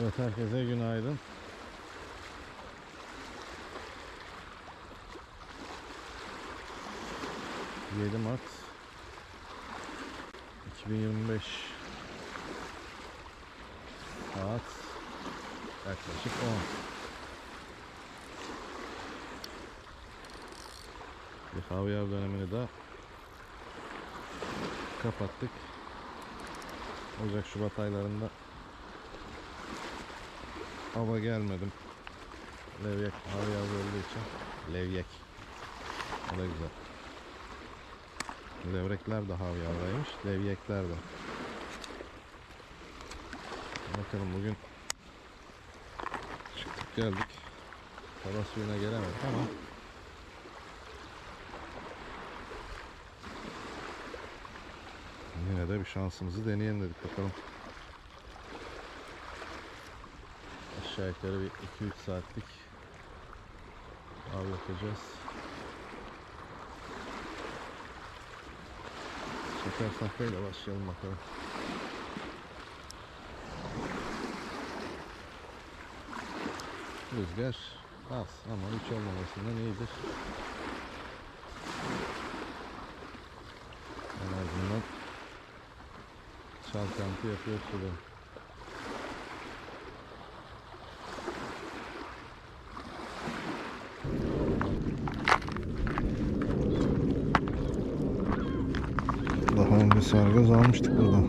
Evet herkese günaydın. Yedi Mart 2025 saat yaklaşık 10 bir havyav dönemini de kapattık Ocak Şubat aylarında hava gelmedim. Levyek hava yağmur olduğu için. Levyek. O da güzel. Levrekler de havyardaymış. Levyekler de. Bakalım bugün çıktık geldik. Hava suyuna gelemedik ama de bir şansımızı deneyelim dedik bakalım. Aşağı yukarı bir 2-3 saatlik av yapacağız. Şeker sahtayla başlayalım bakalım. Rüzgar az ama hiç olmamasından iyidir. En azından çalkantı yapıyor suda. Daha önce sargaz almıştık burada.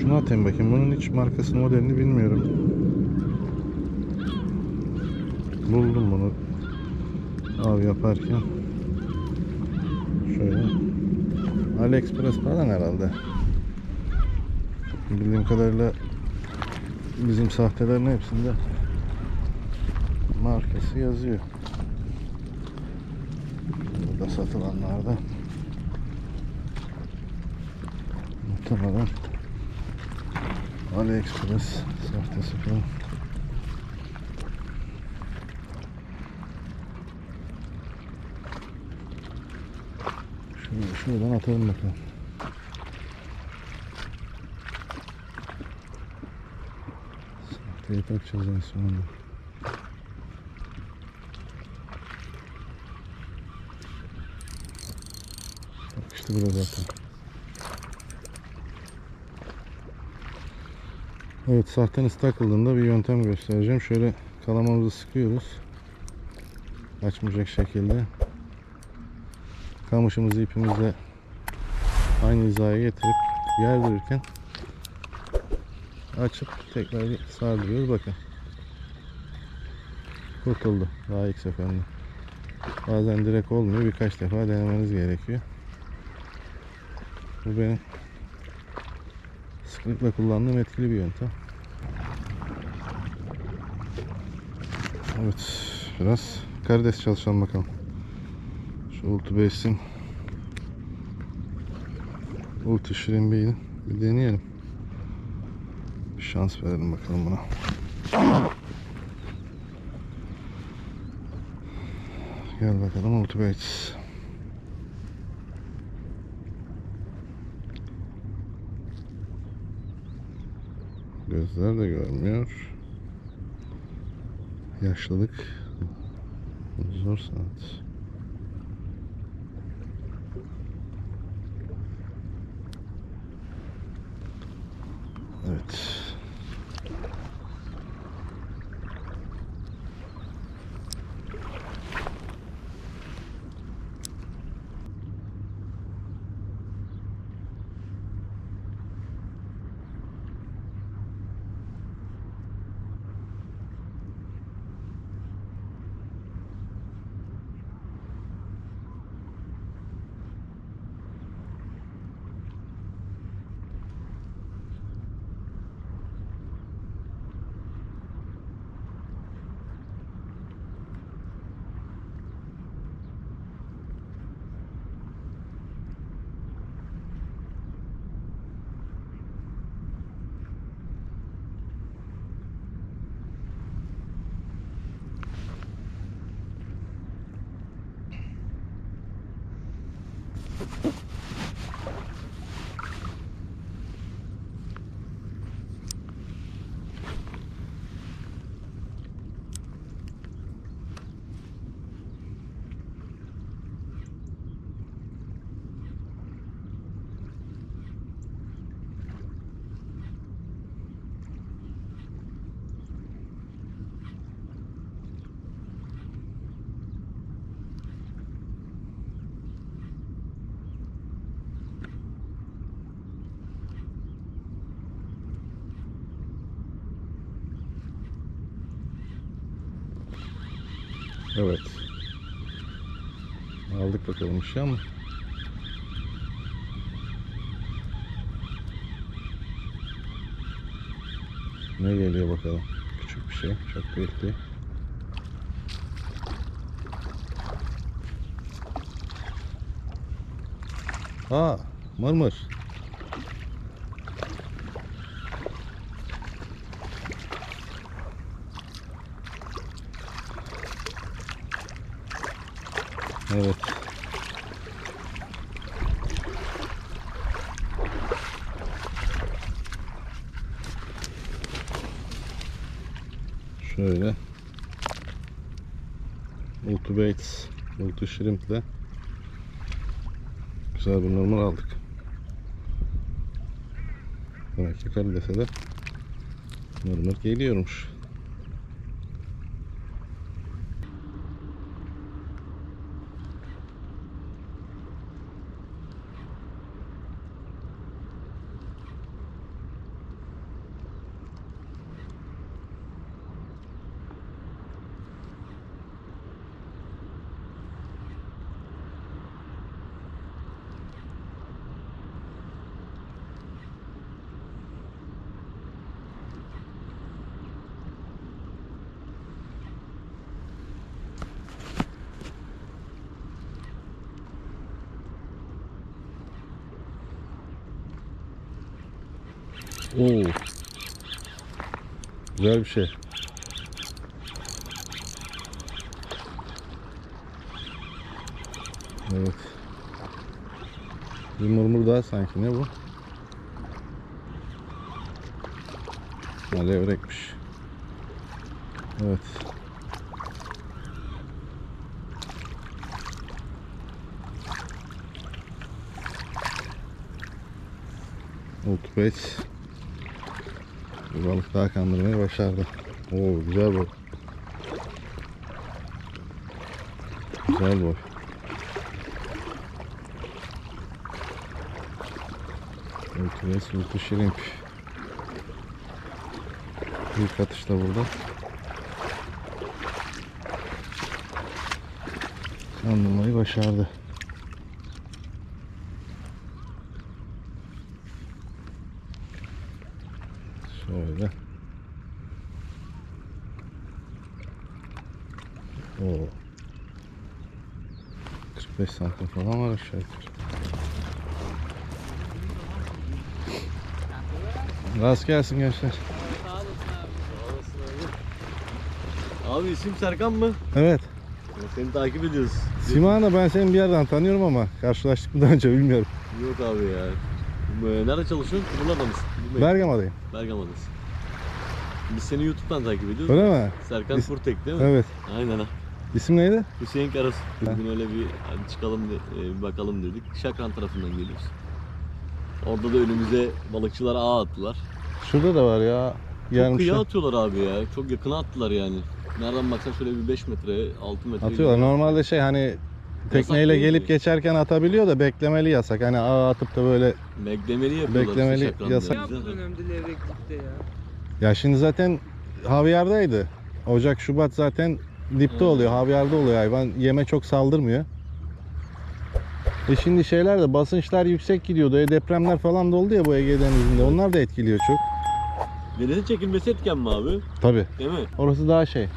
Şunu atayım bakayım. Bunun hiç markasını modelini bilmiyorum. Buldum bunu av yaparken. Şöyle. AliExpress falan herhalde. Bildiğim kadarıyla bizim sahtelerin hepsinde markası yazıyor. Burada satılanlarda muhtemelen AliExpress sahtesi falan. Şunu şuradan atalım bakalım. Sahteye takacağız en sonunda. Bak işte burada zaten. Evet sahteniz takıldığında bir yöntem göstereceğim. Şöyle kalamamızı sıkıyoruz. Açmayacak şekilde. Kamışımızı ipimizle aynı hizaya getirip gerdirirken açıp tekrar bir sardırıyoruz bakın. Kurtuldu daha ilk seferinde. Bazen direkt olmuyor birkaç defa denemeniz gerekiyor. Bu benim sıklıkla kullandığım etkili bir yöntem. Evet biraz karides çalışalım bakalım. Ultu Base'in Ulti Şirin Bey'in bir deneyelim. Bir şans verelim bakalım buna. Gel bakalım Ulti Bates. Gözler de görmüyor. Yaşlılık zor saat. Evet. Evet. Aldık bakalım bir şey ama. Ne geliyor bakalım. Küçük bir şey. Çok büyük değil. Aa, mırmır. Evet. Şöyle. Multi Baits, Multi Shrimp'le güzel bir normal aldık. Demek ki karidese de normal geliyormuş. Oo. Güzel bir şey. Evet. Bir murmur daha sanki. Ne bu? Ha, levrekmiş. Evet. Ultimate bir balık daha kandırmayı başardı. Oo güzel boy. Güzel boy. Ultimate Multi Shrimp. İlk atışta burada. Kandırmayı başardı. Şöyle. Oo. 45 santim falan var aşağı yukarı. Rast gelsin gençler. Abi isim Serkan mı? Evet. Seni takip ediyoruz. Simana ben seni bir yerden tanıyorum ama karşılaştık mı daha önce bilmiyorum. Yok abi ya. Bu- Nerede çalışıyorsun? Burada mısın? Bilmiyorum. Bergama'dayım. Bergama'dasın. Biz seni YouTube'dan takip ediyoruz. Öyle mi? Serkan Biz- Furtek değil mi? Evet. Aynen ha. İsim neydi? Hüseyin Karas. Ha. Bugün öyle bir hadi çıkalım de, e, bir bakalım dedik. Şakran tarafından geliyoruz. Orada da önümüze balıkçılar ağ attılar. Şurada da var ya. Çok kıyıya atıyorlar abi ya. Çok yakına attılar yani. Nereden baksan şöyle bir 5 metre, 6 metre. Atıyorlar. Normalde şey hani tekneyle gelip geçerken atabiliyor da beklemeli yasak. Hani ağa atıp da böyle Beklemeli yapıyorlar. Beklemeli işte yasak. Ne yaptın önemli levreklikte ya? ya şimdi zaten havyardaydı. Ocak Şubat zaten dipte Hı. oluyor. Havyarda oluyor hayvan. Yeme çok saldırmıyor. E şimdi şeyler de basınçlar yüksek gidiyordu. E depremler falan da oldu ya bu Ege Denizi'nde. Onlar da etkiliyor çok. Denizin çekilmesi etken mi abi? Tabi. Değil mi? Orası daha şey.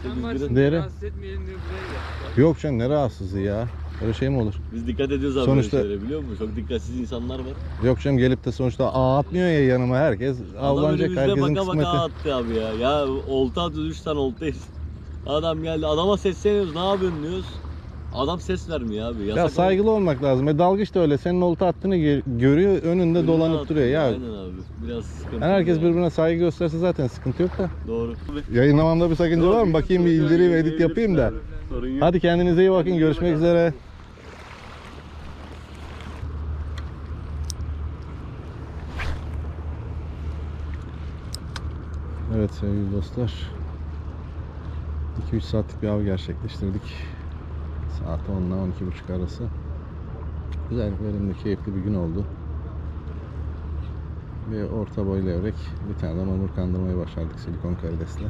İşte Sen biz, varsın biraz- Değeri. rahatsız etmeyelim diye buraya gel. Yok canım ne rahatsızlığı ya. Öyle şey mi olur? biz dikkat ediyoruz abi Sonuçta- böyle şeylere biliyor musun? Çok dikkatsiz insanlar var. Yok canım gelip de sonuçta ağ atmıyor ya yanıma herkes. Adam Avlanacak herkesin baka kısmeti. baka attı abi ya. Ya olta atıyoruz 3 tane oltayız. Adam geldi adama sesleniyoruz ne yapıyorsun diyoruz. Adam ses vermiyor abi. Yasak Ya saygılı olmak lazım. E dalgıç da öyle. Senin olta attığını gö- görüyor, önünde Önüne dolanıp atıyor. duruyor ya. Aynen abi. Biraz sıkıntı. Yani herkes ya. birbirine saygı gösterse zaten sıkıntı yok da. Doğru. Yayınlamamda bir sakınca var mı? Bakayım bir indireyim, edit yapayım da. Sorun yok. Hadi kendinize iyi bakın. Görüşmek üzere. Evet sevgili dostlar. 2-3 saatlik bir av gerçekleştirdik. Saat 10 ile 12.30 arası. Güzel, verimli, keyifli bir gün oldu. Bir orta boy levrek, bir tane de mamur kandırmayı başardık silikon karidesle.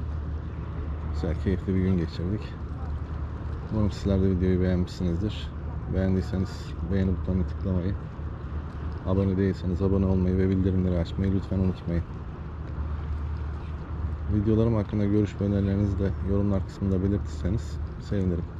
Güzel, keyifli bir gün geçirdik. Umarım sizler de videoyu beğenmişsinizdir. Beğendiyseniz beğeni butonuna tıklamayı, abone değilseniz abone olmayı ve bildirimleri açmayı lütfen unutmayın. Videolarım hakkında görüş ve önerilerinizi de yorumlar kısmında belirtirseniz sevinirim.